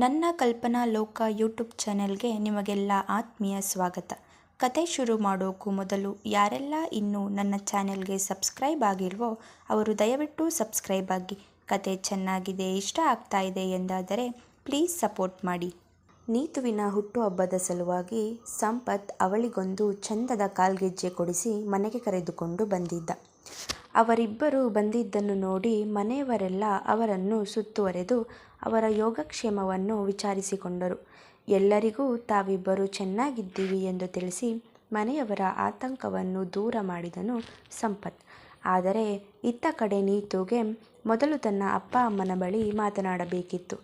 ನನ್ನ ಕಲ್ಪನಾ ಲೋಕ ಯೂಟ್ಯೂಬ್ ಚಾನೆಲ್ಗೆ ನಿಮಗೆಲ್ಲ ಆತ್ಮೀಯ ಸ್ವಾಗತ. ಕತೆ ಶುರು ಮಾಡೋಕ್ಕೂ ಮೊದಲು ಯಾರೆಲ್ಲ ಇನ್ನೂ ನನ್ನ ಚಾನೆಲ್ಗೆ ಸಬ್ಸ್ಕ್ರೈಬ್ ಆಗಿಲ್ವೋ ಅವರು ದಯವಿಟ್ಟು ಸಬ್ಸ್ಕ್ರೈಬ್ ಆಗಿ. ಕತೆ ಚೆನ್ನಾಗಿದೆ, ಇಷ್ಟ ಆಗ್ತಾ ಇದೆ ಎಂದಾದರೆ ಪ್ಲೀಸ್ ಸಪೋರ್ಟ್ ಮಾಡಿ. ನೀತುವಿನ ಹುಟ್ಟುಹಬ್ಬದ ಸಲುವಾಗಿ ಸಂಪತ್ ಅವಳಿಗೊಂದು ಚಂದದ ಕಾಲ್ಗೆಜ್ಜೆ ಕೊಡಿಸಿ ಮನೆಗೆ ಕರೆದುಕೊಂಡು ಬಂದಿದ್ದ. ಅವರಿಬ್ಬರು ಬಂದಿದ್ದನ್ನು ನೋಡಿ ಮನೆಯವರೆಲ್ಲ ಅವರನ್ನು ಸುತ್ತುವರೆದು ಅವರ ಯೋಗಕ್ಷೇಮವನ್ನು ವಿಚಾರಿಸಿಕೊಂಡರು. ಎಲ್ಲರಿಗೂ ತಾವಿಬ್ಬರು ಚೆನ್ನಾಗಿದ್ದೀವಿ ಎಂದು ತಿಳಿಸಿ ಮನೆಯವರ ಆತಂಕವನ್ನು ದೂರ ಮಾಡಿದನು ಸಂಪತ್. ಆದರೆ ಇತ್ತ ಕಡೆ ನೀತುಗೆ ಮೊದಲು ತನ್ನ ಅಪ್ಪ ಅಮ್ಮನ ಬಳಿ ಮಾತನಾಡಬೇಕಿತ್ತು.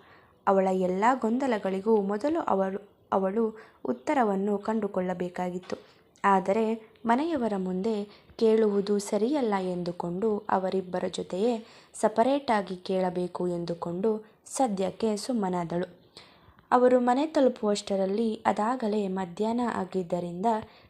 ಅವಳ ಎಲ್ಲ ಗೊಂದಲಗಳಿಗೂ ಮೊದಲು ಅವಳು ಅವಳು ಉತ್ತರವನ್ನು ಕಂಡುಕೊಳ್ಳಬೇಕಾಗಿತ್ತು. ಆದರೆ ಮನೆಯವರ ಮುಂದೆ ಕೇಳುವುದು ಸರಿಯಲ್ಲ ಎಂದುಕೊಂಡು ಅವರಿಬ್ಬರ ಜೊತೆಯೇ ಸಪರೇಟಾಗಿ ಕೇಳಬೇಕು ಎಂದುಕೊಂಡು ಸದ್ಯಕ್ಕೆ ಸುಮ್ಮನಾದಳು. ಅವರು ಮನೆ ತಲುಪುವಷ್ಟರಲ್ಲಿ ಅದಾಗಲೇ ಮಧ್ಯಾಹ್ನ ಆಗಿದ್ದರಿಂದ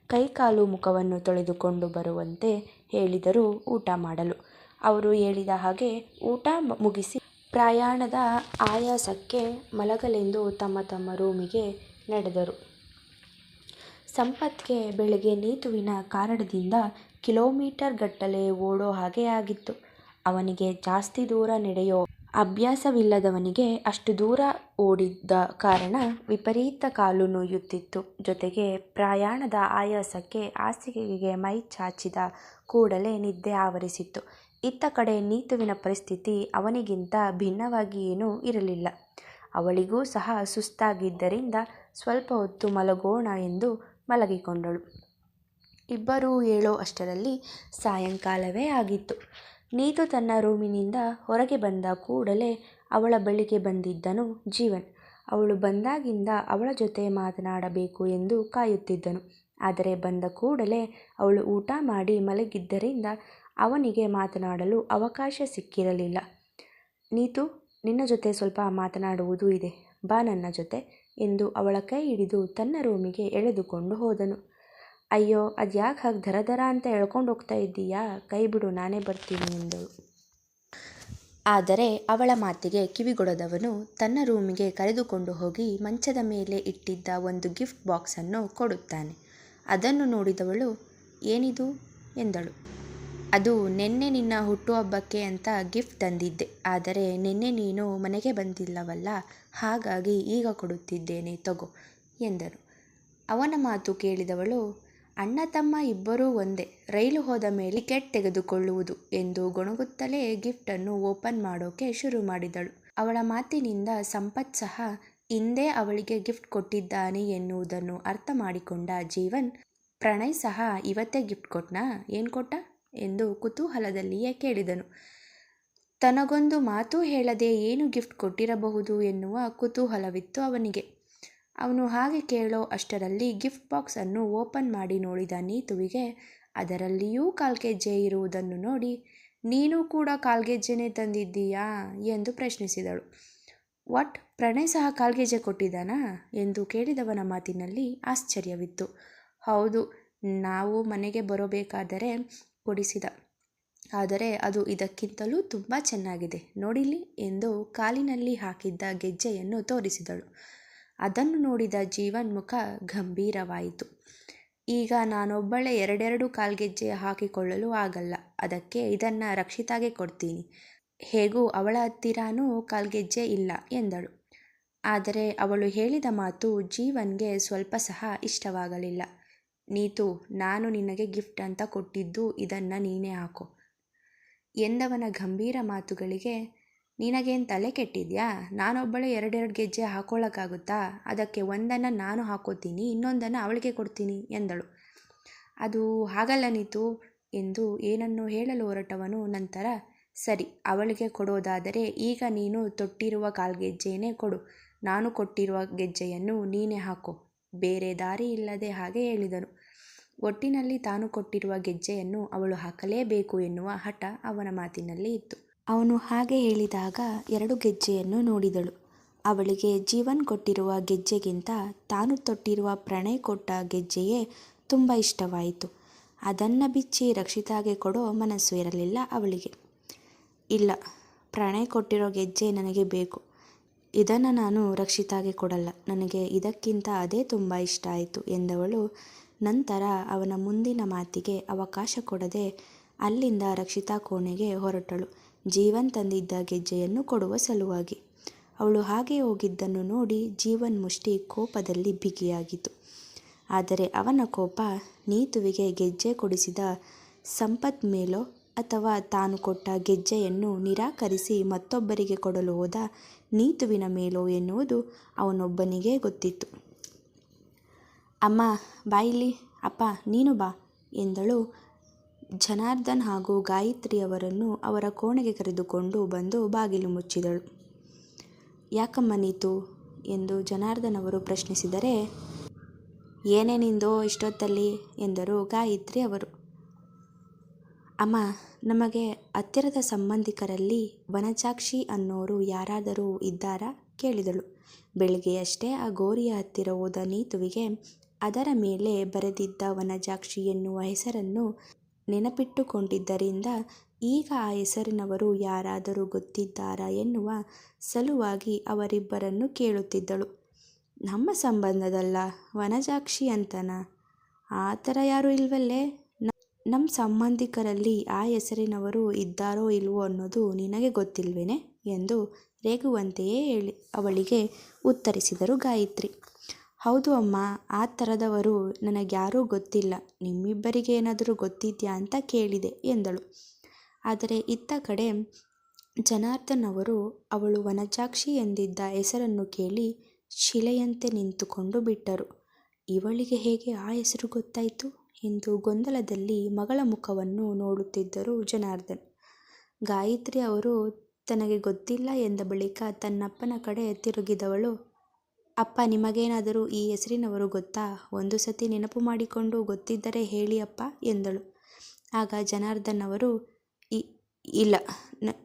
ಕೈಕಾಲು ಮುಖವನ್ನು ತೊಳೆದುಕೊಂಡು ಬರುವಂತೆ ಹೇಳಿದರು ಊಟ ಮಾಡಲು. ಅವರು ಹೇಳಿದ ಹಾಗೆ ಊಟ ಮುಗಿಸಿ ಪ್ರಯಾಣದ ಆಯಾಸಕ್ಕೆ ಮಲಗಲೆಂದು ತಮ್ಮ ತಮ್ಮ ರೂಮಿಗೆ ನಡೆದರು. ಸಂಪತ್ಗೆ ಬೆಳಗ್ಗೆ ನೀತುವಿನ ಕಾರಣದಿಂದ ಕಿಲೋಮೀಟರ್ ಗಟ್ಟಲೆ ಓಡೋ ಹಾಗೆ ಆಗಿತ್ತು. ಅವನಿಗೆ ಜಾಸ್ತಿ ದೂರ ನಡೆಯೋ ಅಭ್ಯಾಸವಿಲ್ಲದವನಿಗೆ ಅಷ್ಟು ದೂರ ಓಡಿದ್ದ ಕಾರಣ ವಿಪರೀತ ಕಾಲು ನೋಯುತ್ತಿತ್ತು. ಜೊತೆಗೆ ಪ್ರಯಾಣದ ಆಯಾಸಕ್ಕೆ ಹಾಸಿಗೆಗೆ ಮೈ ಚಾಚಿದ ಕೂಡಲೇ ನಿದ್ದೆ ಆವರಿಸಿತ್ತು. ಇತ್ತ ಕಡೆ ನೀತುವಿನ ಪರಿಸ್ಥಿತಿ ಅವನಿಗಿಂತ ಭಿನ್ನವಾಗಿ ಏನೂ ಇರಲಿಲ್ಲ. ಅವಳಿಗೂ ಸಹ ಸುಸ್ತಾಗಿದ್ದರಿಂದ ಸ್ವಲ್ಪ ಹೊತ್ತು ಮಲಗೋಣ ಎಂದು ಮಲಗಿಕೊಂಡಳು. ಇಬ್ಬರೂ ಏಳೋ ಅಷ್ಟರಲ್ಲಿ ಸಾಯಂಕಾಲವೇ ಆಗಿತ್ತು. ನೀತು ತನ್ನ ರೂಮಿನಿಂದ ಹೊರಗೆ ಬಂದ ಕೂಡಲೇ ಅವಳ ಬಳಿಗೆ ಬಂದಿದ್ದನು ಜೀವನ್. ಅವಳು ಬಂದಾಗಿಂದ ಅವಳ ಜೊತೆ ಮಾತನಾಡಬೇಕು ಎಂದು ಕಾಯುತ್ತಿದ್ದನು. ಆದರೆ ಬಂದ ಕೂಡಲೇ ಅವಳು ಊಟ ಮಾಡಿ ಮಲಗಿದ್ದರಿಂದ ಅವನಿಗೆ ಮಾತನಾಡಲು ಅವಕಾಶ ಸಿಕ್ಕಿರಲಿಲ್ಲ. ನೀತು, ನಿನ್ನ ಜೊತೆ ಸ್ವಲ್ಪ ಮಾತನಾಡುವುದು ಇದೆ. ಬಾ ನನ್ನ ಜೊತೆ ಎಂದು ಅವಳ ಕೈ ಹಿಡಿದು ತನ್ನ ರೂಮಿಗೆ ಎಳೆದುಕೊಂಡು ಹೋದನು. ಅಯ್ಯೋ, ಅದ್ಯಾಕೆ ಹಾಗೆ ದರ ದರ ಅಂತ ಎಳ್ಕೊಂಡು ಹೋಗ್ತಾ ಇದ್ದೀಯಾ? ಕೈ ಬಿಡು, ನಾನೇ ಬರ್ತೀನಿ ಎಂದಳು ಆದರೆ ಅವಳ ಮಾತಿಗೆ ಕಿವಿಗೊಡದವನು ತನ್ನ ರೂಮಿಗೆ ಕರೆದುಕೊಂಡು ಹೋಗಿ ಮಂಚದ ಮೇಲೆ ಇಟ್ಟಿದ್ದ ಒಂದು ಗಿಫ್ಟ್ ಬಾಕ್ಸನ್ನು ಕೊಡುತ್ತಾನೆ. ಅದನ್ನು ನೋಡಿದವಳು, ಏನಿದು? ಎಂದಳು. ಅದು ನಿನ್ನೆ ನಿನ್ನ ಹುಟ್ಟುಹಬ್ಬಕ್ಕೆ ಅಂತ ಗಿಫ್ಟ್ ತಂದಿದ್ದೆ. ಆದರೆ ನಿನ್ನೆ ನೀನು ಮನೆಗೆ ಬಂದಿಲ್ಲವಲ್ಲ, ಹಾಗಾಗಿ ಈಗ ಕೊಡುತ್ತಿದ್ದೇನೆ, ತಗೋ, ಎಂದರು. ಅವನ ಮಾತು ಕೇಳಿದವಳು ಅಣ್ಣ ತಮ್ಮ ಇಬ್ಬರೂ ಒಂದೇ, ರೈಲು ಹೋದ ಮೇಲೆ ಟಿಕೆಟ್ ತೆಗೆದುಕೊಳ್ಳುವುದು ಎಂದು ಗೊಣಗುತ್ತಲೇ ಗಿಫ್ಟನ್ನು ಓಪನ್ ಮಾಡೋಕೆ ಶುರು ಮಾಡಿದಳು. ಅವಳ ಮಾತಿನಿಂದ ಸಂಪತ್ ಸಹ ಹಿಂದೆ ಅವಳಿಗೆ ಗಿಫ್ಟ್ ಕೊಟ್ಟಿದ್ದಾನೆ ಎನ್ನುವುದನ್ನು ಅರ್ಥ ಮಾಡಿಕೊಂಡ ಜೀವನ್, ಪ್ರಣಯ್ ಸಹ ಇವತ್ತೇ ಗಿಫ್ಟ್ ಕೊಟ್ಟನಾ ಏನು ಕೊಟ್ಟ ಎಂದು ಕುತೂಹಲದಲ್ಲಿಯೇ ಕೇಳಿದನು. ತನಗೊಂದು ಮಾತು ಹೇಳದೆ ಏನು ಗಿಫ್ಟ್ ಕೊಟ್ಟಿರಬಹುದು ಎನ್ನುವ ಕುತೂಹಲವಿತ್ತು ಅವನಿಗೆ. ಅವನು ಹಾಗೆ ಕೇಳೋ ಅಷ್ಟರಲ್ಲಿ ಗಿಫ್ಟ್ ಬಾಕ್ಸನ್ನು ಓಪನ್ ಮಾಡಿ ನೋಡಿದ ನೀತುವಿಗೆ, ಅದರಲ್ಲಿಯೂ ಕಾಲ್ಗೆಜ್ಜೆ ಇರುವುದನ್ನು ನೋಡಿ, ನೀನು ಕೂಡ ಕಾಲ್ಗೆಜ್ಜೆನೇ ತಂದಿದ್ದೀಯಾ? ಎಂದು ಪ್ರಶ್ನಿಸಿದಳು. ವಾಟ್? ಪ್ರಣಯ್ ಸಹ ಕಾಲ್ಗೆಜ್ಜೆ ಕೊಟ್ಟಿದ್ದಾನಾ? ಎಂದು ಕೇಳಿದವನ ಮಾತಿನಲ್ಲಿ ಆಶ್ಚರ್ಯವಿತ್ತು. ಹೌದು, ನಾವು ಮನೆಗೆ ಬರಬೇಕಾದರೆ ಕೊಡಿಸಿದ. ಆದರೆ ಅದು ಇದಕ್ಕಿಂತಲೂ ತುಂಬ ಚೆನ್ನಾಗಿದೆ ನೋಡಿಲಿ ಎಂದು ಕಾಲಿನಲ್ಲಿ ಹಾಕಿದ್ದ ಗೆಜ್ಜೆಯನ್ನು ತೋರಿಸಿದಳು. ಅದನ್ನು ನೋಡಿದ ಜೀವನ್ ಮುಖ ಗಂಭೀರವಾಯಿತು. ಈಗ ನಾನೊಬ್ಬಳೇ ಎರಡೆರಡು ಕಾಲ್ಗೆಜ್ಜೆ ಹಾಕಿಕೊಳ್ಳಲು ಆಗಲ್ಲ. ಅದಕ್ಕೆ ಇದನ್ನು ರಕ್ಷಿತಾಗೆ ಕೊಡ್ತೀನಿ. ಹೇಗೂ ಅವಳ ಹತ್ತಿರನೂ ಕಾಲ್ಗೆಜ್ಜೆ ಇಲ್ಲ ಎಂದಳು. ಆದರೆ ಅವಳು ಹೇಳಿದ ಮಾತು ಜೀವನ್ಗೆ ಸ್ವಲ್ಪ ಸಹ ಇಷ್ಟವಾಗಲಿಲ್ಲ. ನೀತು, ನಾನು ನಿನಗೆ ಗಿಫ್ಟ್ ಅಂತ ಕೊಟ್ಟಿದ್ದು ಇದನ್ನು ನೀನೇ ಹಾಕೋ. ಎಂದವನ ಗಂಭೀರ ಮಾತುಗಳಿಗೆ ನಿನಗೇನು ತಲೆ ಕೆಟ್ಟಿದ್ಯಾ? ನಾನೊಬ್ಬಳೆ ಎರಡೆರಡು ಗೆಜ್ಜೆ ಹಾಕೊಳ್ಳೋಕ್ಕಾಗುತ್ತಾ ಅದಕ್ಕೆ ಒಂದನ್ನು ನಾನು ಹಾಕೋತೀನಿ, ಇನ್ನೊಂದನ್ನು ಅವಳಿಗೆ ಕೊಡ್ತೀನಿ ಎಂದಳು. ಅದು ಹಾಗಲ್ಲ ನೀತು ಎಂದು ಏನನ್ನು ಹೇಳಲು ಹೊರಟವನು ನಂತರ, ಸರಿ, ಅವಳಿಗೆ ಕೊಡೋದಾದರೆ ಈಗ ನೀನು ತೊಟ್ಟಿರುವ ಕಾಲ್ಗೆಜ್ಜೆಯೇ ಕೊಡು, ನಾನು ಕೊಟ್ಟಿರುವ ಗೆಜ್ಜೆಯನ್ನು ನೀನೇ ಹಾಕೋ. ಬೇರೆ ದಾರಿ ಇಲ್ಲದೆ ಹಾಗೆ ಹೇಳಿದನು. ಒಟ್ಟಿನಲ್ಲಿ ತಾನು ಕೊಟ್ಟಿರುವ ಗೆಜ್ಜೆಯನ್ನು ಅವಳು ಹಾಕಲೇಬೇಕು ಎನ್ನುವ ಹಠ ಅವನ ಮಾತಿನಲ್ಲಿ ಇತ್ತು. ಅವನು ಹಾಗೆ ಹೇಳಿದಾಗ ಎರಡು ಗೆಜ್ಜೆಯನ್ನು ನೋಡಿದಳು. ಅವಳಿಗೆ ಜೀವನ್ ಕೊಟ್ಟಿರುವ ಗೆಜ್ಜೆಗಿಂತ ತಾನು ತೊಟ್ಟಿರುವ ಪ್ರಣಯ್ ಕೊಟ್ಟ ಗೆಜ್ಜೆಯೇ ತುಂಬ ಇಷ್ಟವಾಯಿತು. ಅದನ್ನು ಬಿಚ್ಚಿ ರಕ್ಷಿತಾಗೆ ಕೊಡೋ ಮನಸ್ಸು ಇರಲಿಲ್ಲ ಅವಳಿಗೆ. ಇಲ್ಲ, ಪ್ರಣಯ್ ಕೊಟ್ಟಿರೋ ಗೆಜ್ಜೆ ನನಗೆ ಬೇಕು. ಇದನ್ನು ನಾನು ರಕ್ಷಿತಾಗೆ ಕೊಡಲ್ಲ. ನನಗೆ ಇದಕ್ಕಿಂತ ಅದೇ ತುಂಬ ಇಷ್ಟ ಆಯಿತು ಎಂದವಳು ನಂತರ ಅವನ ಮುಂದಿನ ಮಾತಿಗೆ ಅವಕಾಶ ಕೊಡದೆ ಅಲ್ಲಿಂದ ರಕ್ಷಿತಾ ಕೋಣೆಗೆ ಹೊರಟಳು. ಜೀವನ್ ತಂದಿದ್ದ ಗೆಜ್ಜೆಯನ್ನು ಕೊಡುವ ಸಲುವಾಗಿ. ಅವಳು ಹಾಗೆ ಹೋಗಿದ್ದನ್ನು ನೋಡಿ ಜೀವನ್ ಮುಷ್ಟಿ ಕೋಪದಲ್ಲಿ ಬಿಗಿಯಾಗಿತು ಆದರೆ ಅವನ ಕೋಪ ನೀತುವಿಗೆ ಗೆಜ್ಜೆ ಕೊಡಿಸಿದ ಸಂಪತ್ ಮೇಲೋ ಅಥವಾ ತಾನು ಕೊಟ್ಟ ಗೆಜ್ಜೆಯನ್ನು ನಿರಾಕರಿಸಿ ಮತ್ತೊಬ್ಬರಿಗೆ ಕೊಡಲು ಹೋದ ನೀತುವಿನ ಮೇಲೋ ಎನ್ನುವುದು ಅವನೊಬ್ಬನಿಗೇ ಗೊತ್ತಿತ್ತು. ಅಮ್ಮ ಬಾಯಿಲಿ ಅಪ್ಪ, ನೀನು ಬಾ ಎಂದಳು ಜನಾರ್ದನ್ ಹಾಗೂ ಗಾಯತ್ರಿಯವರನ್ನು ಅವರ ಕೋಣೆಗೆ ಕರೆದುಕೊಂಡು ಬಂದು ಬಾಗಿಲು ಮುಚ್ಚಿದಳು. ಯಾಕಮ್ಮ ನೀತು? ಎಂದು ಜನಾರ್ದನ್ ಅವರು ಪ್ರಶ್ನಿಸಿದರೆ, ಏನೇ ನಿಂದೋ ಇಷ್ಟೊತ್ತಲ್ಲಿ? ಎಂದರು ಗಾಯತ್ರಿ ಅವರು. ಅಮ್ಮ, ನಮಗೆ ಹತ್ತಿರದ ಸಂಬಂಧಿಕರಲ್ಲಿ ವನಜಾಕ್ಷಿ ಅನ್ನೋರು ಯಾರಾದರೂ ಇದ್ದಾರಾ? ಕೇಳಿದಳು. ಬೆಳಿಗ್ಗೆಯಷ್ಟೇ ಆ ಗೋರಿಯ ಹತ್ತಿರ ಹೋದ ನೀತುವಿಗೆ ಅದರ ಮೇಲೆ ಬರೆದಿದ್ದ ವನಜಾಕ್ಷಿ ಎನ್ನುವ ಹೆಸರನ್ನು ನೆನಪಿಟ್ಟುಕೊಂಡಿದ್ದರಿಂದ ಈಗ ಆ ಹೆಸರಿನವರು ಯಾರಾದರೂ ಗೊತ್ತಿದ್ದಾರಾ ಎನ್ನುವ ಸಲುವಾಗಿ ಅವರಿಬ್ಬರನ್ನು ಕೇಳುತ್ತಿದ್ದಳು. ನಮ್ಮ ಸಂಬಂಧದಲ್ಲ, ವನಜಾಕ್ಷಿ ಅಂತನ? ಆ ಥರ ಯಾರೂ ಇಲ್ವಲ್ಲೇ? ನಮ್ಮ ಸಂಬಂಧಿಕರಲ್ಲಿ ಆ ಹೆಸರಿನವರು ಇದ್ದಾರೋ ಇಲ್ವೋ ಅನ್ನೋದು ನಿನಗೆ ಗೊತ್ತಿಲ್ವೇನೆ? ಎಂದು ರೇಗುವಂತೆಯೇ ಅವಳಿಗೆ ಉತ್ತರಿಸಿದರು ಗಾಯತ್ರಿ. ಹೌದು ಅಮ್ಮ, ಆ ಥರದವರು ನನಗ್ಯಾರೂ ಗೊತ್ತಿಲ್ಲ. ನಿಮ್ಮಿಬ್ಬರಿಗೆ ಏನಾದರೂ ಗೊತ್ತಿದೆಯಾ ಅಂತ ಕೇಳಿದೆ ಎಂದಳು. ಆದರೆ ಇತ್ತ ಕಡೆ ಜನಾರ್ದನ್ ಅವರು ಅವಳು ವನಜಾಕ್ಷಿ ಎಂದಿದ್ದ ಹೆಸರನ್ನು ಕೇಳಿ ಶಿಲೆಯಂತೆ ನಿಂತುಕೊಂಡು ಬಿಟ್ಟರು. ಇವಳಿಗೆ ಹೇಗೆ ಆ ಹೆಸರು ಗೊತ್ತಾಯಿತು? ಎಂದು ಗೊಂದಲದಲ್ಲಿ ಮಗಳ ಮುಖವನ್ನು ನೋಡುತ್ತಿದ್ದರು ಜನಾರ್ದನ್. ಗಾಯತ್ರಿ ಅವರು, ತನಗೆ ಗೊತ್ತಿಲ್ಲ ಎಂದ ಬಳಿಕ ತನ್ನಪ್ಪನ ಕಡೆ ತಿರುಗಿದವಳು ಅಪ್ಪ, ನಿಮಗೇನಾದರೂ ಈ ಹೆಸರಿನವರು ಗೊತ್ತಾ? ಒಂದು ಸತಿ ನೆನಪು ಮಾಡಿಕೊಂಡು ಗೊತ್ತಿದ್ದರೆ ಹೇಳಿ ಅಪ್ಪ, ಎಂದಳು. ಆಗ ಜನಾರ್ದನ್ ಅವರು ಇಲ್ಲ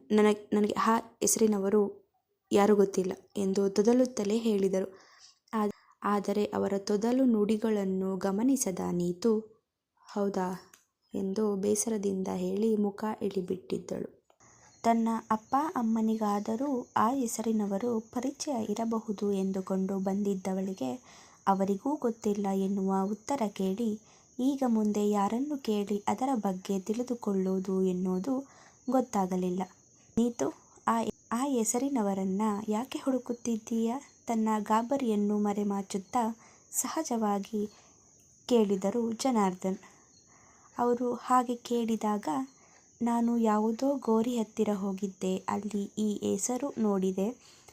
ನನಗೆ ನನಗೆ ಆ ಹೆಸರಿನವರು ಯಾರೂ ಗೊತ್ತಿಲ್ಲ ಎಂದು ತೊದಲುತ್ತಲೇ ಹೇಳಿದರು. ಆದರೆ ಅವರ ತೊದಲು ನುಡಿಗಳನ್ನು ಗಮನಿಸದ ನೀತು, ಹೌದಾ? ಎಂದು ಬೇಸರದಿಂದ ಹೇಳಿ ಮುಖ ಇಳಿಬಿಟ್ಟಿದ್ದಳು. ತನ್ನ ಅಪ್ಪ ಅಮ್ಮನಿಗಾದರೂ ಆ ಹೆಸರಿನವರು ಪರಿಚಯ ಇರಬಹುದು ಎಂದುಕೊಂಡು ಬಂದಿದ್ದವಳಿಗೆ ಅವರಿಗೂ ಗೊತ್ತಿಲ್ಲ ಎನ್ನುವ ಉತ್ತರ ಕೇಳಿ, ಈಗ ಮುಂದೆ ಯಾರನ್ನು ಕೇಳಿ ಅದರ ಬಗ್ಗೆ ತಿಳಿದುಕೊಳ್ಳುವುದು ಎನ್ನುವುದು ಗೊತ್ತಾಗಲಿಲ್ಲ. ನೀತು ಆ ಹೆಸರಿನವರನ್ನ ಯಾಕೆ ಹುಡುಕುತ್ತಿದ್ದೀಯ? ತನ್ನ ಗಾಬರಿಯನ್ನು ಮರೆಮಾಚುತ್ತಾ ಸಹಜವಾಗಿ ಕೇಳಿದರು ಜನಾರ್ದನ್. ಅವರು ಹಾಗೆ ಕೇಳಿದಾಗ ನಾನು ಯಾವುದೋ ಗೋರಿ ಹತ್ತಿರ ಹೋಗಿದ್ದೆ, ಅಲ್ಲಿ ಈ ಹೆಸರು ನೋಡಿದೆ.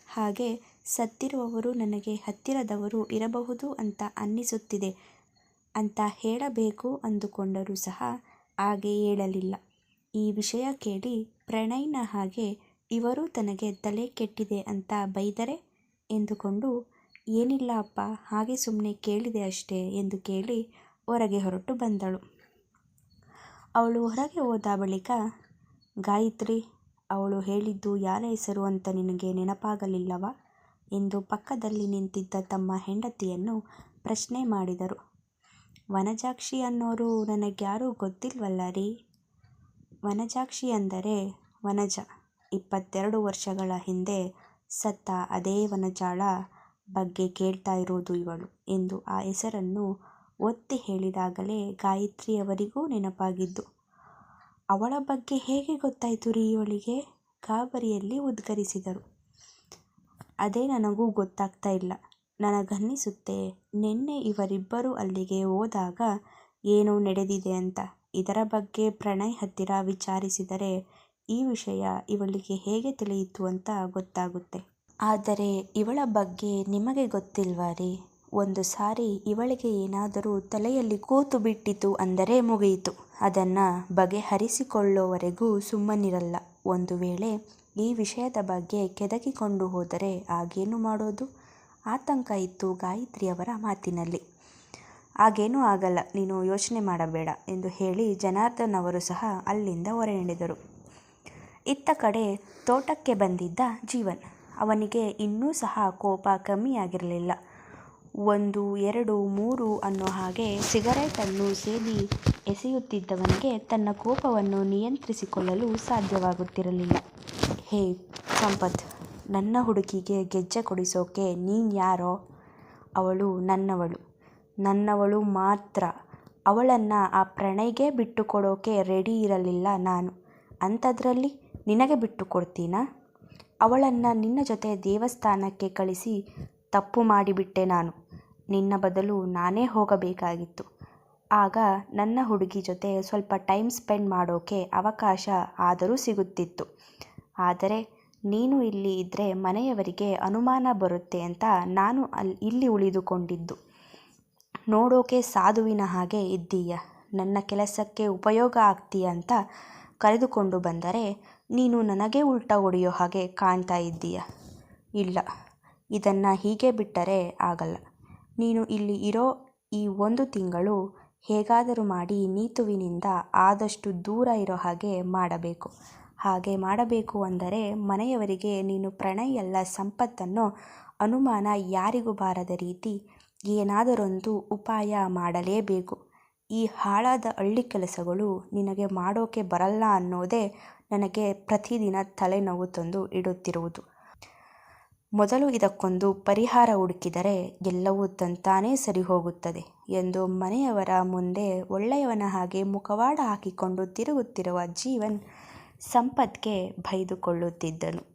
ಹಾಗೆ ಸತ್ತಿರುವವರು ನನಗೆ ಹತ್ತಿರದವರು ಇರಬಹುದು ಅಂತ ಅನ್ನಿಸುತ್ತಿದೆ ಅಂತ ಹೇಳಬೇಕು ಅಂದುಕೊಂಡರೂ ಸಹ ಹಾಗೆ ಹೇಳಲಿಲ್ಲ. ಈ ವಿಷಯ ಕೇಳಿ ಪ್ರಣಯ್ನ ಹಾಗೆ ಇವರು ತನಗೆ ತಲೆ ಕೆಟ್ಟಿದೆ ಅಂತ ಬೈದರೆ? ಎಂದುಕೊಂಡು, ಏನಿಲ್ಲ ಅಪ್ಪ, ಹಾಗೆ ಸುಮ್ಮನೆ ಕೇಳಿದೆ ಅಷ್ಟೇ ಎಂದು ಕೇಳಿ ಹೊರಗೆ ಹೊರಟು ಬಂದಳು. ಅವಳು ಹೊರಗೆ ಹೋದ ಬಳಿಕ, ಗಾಯತ್ರಿ, ಅವಳು ಹೇಳಿದ್ದು ಯಾರ ಹೆಸರು ಅಂತ ನಿನಗೆ ನೆನಪಾಗಲಿಲ್ಲವಾ? ಎಂದು ಪಕ್ಕದಲ್ಲಿ ನಿಂತಿದ್ದ ತಮ್ಮ ಹೆಂಡತಿಯನ್ನು ಪ್ರಶ್ನೆ ಮಾಡಿದರು. ವನಜಾಕ್ಷಿ ಅನ್ನೋರು ನನಗ್ಯಾರೂ ಗೊತ್ತಿಲ್ವಲ್ಲ ರೀ? ವನಜಾಕ್ಷಿ ಅಂದರೆ ವನಜ. ಇಪ್ಪತ್ತೆರಡು ವರ್ಷಗಳ ಹಿಂದೆ ಸತ್ತ ಅದೇ ವನಜಾಳ ಬಗ್ಗೆ ಕೇಳ್ತಾ ಇರೋದು ಇವಳು ಎಂದು ಆ ಹೆಸರನ್ನು ಒತ್ತಿ ಹೇಳಿದಾಗಲೇ ಗಾಯತ್ರಿಯವರಿಗೂ ನೆನಪಾಗಿದ್ದು, ಅವಳ ಬಗ್ಗೆ ಹೇಗೆ ಗೊತ್ತಾಯಿತು ರೀ ಇವಳಿಗೆ ಗಾಬರಿಯಲ್ಲಿ ಉದ್ಗರಿಸಿದರು. ಅದೇ ನನಗೂ ಗೊತ್ತಾಗ್ತಾ ಇಲ್ಲ. ನನಗನ್ನಿಸುತ್ತೆ, ನಿನ್ನೆ ಇವರಿಬ್ಬರು ಅಲ್ಲಿಗೆ ಹೋದಾಗ ಏನೋ ನಡೆದಿದೆ ಅಂತ. ಇದರ ಬಗ್ಗೆ ಪ್ರಣಯ್ ಹತ್ತಿರ ವಿಚಾರಿಸಿದರೆ ಈ ವಿಷಯ ಇವಳಿಗೆ ಹೇಗೆ ತಿಳಿಯಿತು ಅಂತ ಗೊತ್ತಾಗುತ್ತೆ. ಆದರೆ ಇವಳ ಬಗ್ಗೆ ನಿಮಗೆ ಗೊತ್ತಿಲ್ವಾ ರೀ? ಒಂದು ಸಾರಿ ಇವಳಿಗೆ ಏನಾದರೂ ತಲೆಯಲ್ಲಿ ಕೂತು ಬಿಟ್ಟಿತು ಅಂದರೆ ಮುಗಿಯಿತು. ಅದನ್ನು ಬಗೆಹರಿಸಿಕೊಳ್ಳೋವರೆಗೂ ಸುಮ್ಮನಿರಲ್ಲ. ಒಂದು ವೇಳೆ ಈ ವಿಷಯದ ಬಗ್ಗೆ ಕೆದಕಿಕೊಂಡು ಹೋದರೆ ಆಗೇನು ಮಾಡೋದು? ಆತಂಕ ಇತ್ತು ಗಾಯತ್ರಿಯವರ ಮಾತಿನಲ್ಲಿ. ಆಗೇನೂ ಆಗಲ್ಲ, ನೀನು ಯೋಚನೆ ಮಾಡಬೇಡ ಎಂದು ಹೇಳಿ ಜನಾರ್ದನ್ ಅವರು ಸಹ ಅಲ್ಲಿಂದ ಹೊರನಡೆದರು. ಇತ್ತ ಕಡೆ ತೋಟಕ್ಕೆ ಬಂದಿದ್ದ ಜೀವನ್. ಅವನಿಗೆ ಇನ್ನೂ ಸಹ ಕೋಪ ಕಮ್ಮಿಯಾಗಿರಲಿಲ್ಲ. ಒಂದು, ಎರಡು, ಮೂರು ಅನ್ನೋ ಹಾಗೆ ಸಿಗರೇಟನ್ನು ಸೇದಿ ಎಸೆಯುತ್ತಿದ್ದವನಿಗೆ ತನ್ನ ಕೋಪವನ್ನು ನಿಯಂತ್ರಿಸಿಕೊಳ್ಳಲು ಸಾಧ್ಯವಾಗುತ್ತಿರಲಿಲ್ಲ. ಹೇ ಸಂಪತ್, ನನ್ನ ಹುಡುಗಿಗೆ ಗೆಜ್ಜೆ ಕೊಡಿಸೋಕೆ ನೀನ್ಯಾರೋ ಅವಳು ನನ್ನವಳು. ನನ್ನವಳು ಮಾತ್ರ. ಅವಳನ್ನು ಆ ಪ್ರಣಯ್ಗೆ ಬಿಟ್ಟುಕೊಡೋಕೆ ರೆಡಿ ಇರಲಿಲ್ಲ ನಾನು. ಅಂಥದ್ರಲ್ಲಿ ನಿನಗೆ ಬಿಟ್ಟು ಕೊಡ್ತೀನಾ ಅವಳನ್ನು ನಿನ್ನ ಜೊತೆ ದೇವಸ್ಥಾನಕ್ಕೆ ಕಳಿಸಿ ತಪ್ಪು ಮಾಡಿಬಿಟ್ಟೆ ನಾನು. ನಿನ್ನ ಬದಲು ನಾನೇ ಹೋಗಬೇಕಾಗಿತ್ತು. ಆಗ ನನ್ನ ಹುಡುಗಿ ಜೊತೆ ಸ್ವಲ್ಪ ಟೈಮ್ ಸ್ಪೆಂಡ್ ಮಾಡೋಕೆ ಅವಕಾಶ ಆದರೂ ಸಿಗುತ್ತಿತ್ತು. ಆದರೆ ನೀನು ಇಲ್ಲಿ ಇದ್ದರೆ ಮನೆಯವರಿಗೆ ಅನುಮಾನ ಬರುತ್ತೆ ಅಂತ ನಾನು ಅಲ್ಲಿ ಇಲ್ಲಿ ಉಳಿದುಕೊಂಡಿದ್ದು. ನೋಡೋಕೆ ಸಾಧುವಿನ ಹಾಗೆ ಇದ್ದೀಯ. ನನ್ನ ಕೆಲಸಕ್ಕೆ ಉಪಯೋಗ ಆಗ್ತೀಯ ಅಂತ ಕರೆದುಕೊಂಡು ಬಂದರೆ ನೀನು ನನಗೆ ಉಲ್ಟಾ ಹೊಡೆಯೋ ಹಾಗೆ ಕಾಣ್ತಾ ಇದ್ದೀಯ. ಇಲ್ಲ, ಇದನ್ನು ಹೀಗೆ ಬಿಟ್ಟರೆ ಆಗಲ್ಲ. ನೀನು ಇಲ್ಲಿ ಇರೋ ಈ ಒಂದು ತಿಂಗಳು ಹೇಗಾದರೂ ಮಾಡಿ ನೀತುವಿನಿಂದ ಆದಷ್ಟು ದೂರ ಇರೋ ಹಾಗೆ ಮಾಡಬೇಕು. ಹಾಗೆ ಮಾಡಬೇಕು ಅಂದರೆ ಮನೆಯವರಿಗೆ ನೀನು ಪ್ರಣಯ ಎಲ್ಲ ಸಂಪತ್ತನ್ನು ಅನುಮಾನ ಯಾರಿಗೂ ಬಾರದ ರೀತಿ ಏನಾದರೊಂದು ಉಪಾಯ ಮಾಡಲೇಬೇಕು. ಈ ಹಾಳಾದ ಹಳ್ಳಿ ಕೆಲಸಗಳು ನಿನಗೆ ಮಾಡೋಕೆ ಬರಲ್ಲ ಅನ್ನೋದೇ ನನಗೆ ಪ್ರತಿದಿನ ತಲೆನೋವು ತಂದು ಇಡುತ್ತಿರುವುದು. ಮೊದಲು ಇದಕ್ಕೊಂದು ಪರಿಹಾರ ಹುಡುಕಿದರೆ ಎಲ್ಲವೂ ತಂತಾನೇ ಸರಿ ಹೋಗುತ್ತದೆ ಎಂದು ಮನೆಯವರ ಮುಂದೆ ಒಳ್ಳೆಯವನ ಹಾಗೆ ಮುಖವಾಡ ಹಾಕಿಕೊಂಡು ತಿರುಗುತ್ತಿರುವ ಜೀವನ್ ಸಂಪತ್ಗೆ ಬೈದುಕೊಳ್ಳುತ್ತಿದ್ದನು.